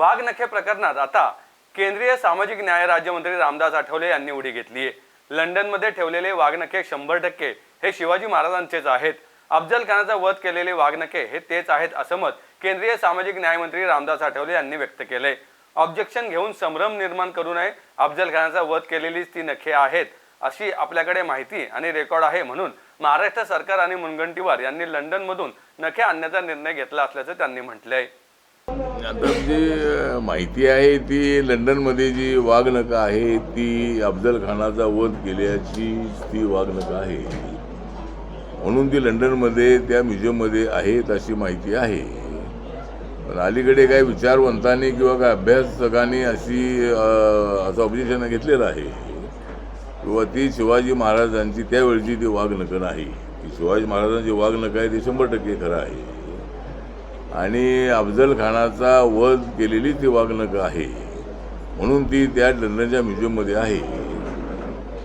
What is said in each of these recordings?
वाघनखे प्रकरणात आता केंद्रीय सामाजिक न्याय राज्यमंत्री रामदास आठवले यांनी उडी घेतली आहे. लंडनमध्ये ठेवलेले वाघनखे शंभर टक्के हे शिवाजी महाराजांचेच आहेत. अफजल खानाचा वध केलेले वाघनखे हे तेच आहेत असं मत केंद्रीय सामाजिक न्यायमंत्री रामदास आठवले यांनी व्यक्त केलंय. ऑब्जेक्शन घेऊन संभ्रम निर्माण करू नये. अफजल खानाचा वध केलेलीच ती नखे आहेत अशी आपल्याकडे माहिती आणि रेकॉर्ड आहे म्हणून महाराष्ट्र सरकार आणि मुनगंटीवार यांनी लंडनमधून नखे आणण्याचा निर्णय घेतला असल्याचं त्यांनी म्हटलंय. आता जी माहिती आहे ती लंडनमध्ये जी वाघनखं आहे ती अफजल खानाचा वध केल्याची ती वाघनखं आहे. म्हणून ती लंडनमध्ये त्या म्युझियममध्ये आहेत अशी माहिती आहे. पण अलीकडे काही विचारवंतांनी किंवा काही अभ्यासकांनी अशी असं ऑब्जेक्शन घेतलेलं आहे. किंवा ती शिवाजी महाराजांची त्यावेळची ती वाघनखं नाही. ती शिवाजी महाराजांची वाघनखं आहे ती शंभर टक्के खरं आहे. आणि अफजल खानाचा वध केलेली ती वाघनखं आहे. म्हणून ती त्या लंडनच्या म्युझियममध्ये आहे.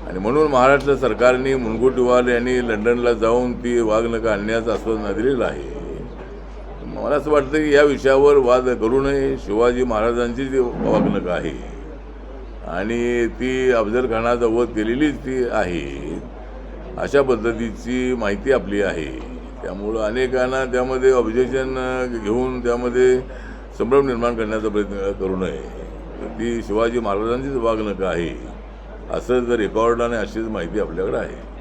आणि म्हणून महाराष्ट्र सरकारने मुनगुटीवार यांनी लंडनला जाऊन ती वाघनखं आणण्याचं आश्वासन दिलेलं आहे. मला असं वाटतं की या विषयावर वाद करू नये. शिवाजी महाराजांची जी वाघनखं आहे. आणि ती अफजल खानाचा वध केलेलीच ती आहे. अशा पद्धतीची माहिती आपली आहे. त्यामुळं अनेकांना त्यामध्ये ऑब्जेक्शन घेऊन त्यामध्ये संभ्रम निर्माण करण्याचा प्रयत्न करू नये. तर ती शिवाजी महाराजांचीच वागणूक आहे. असं जर रेकॉर्ड आणि अशीच माहिती आपल्याकडे आहे.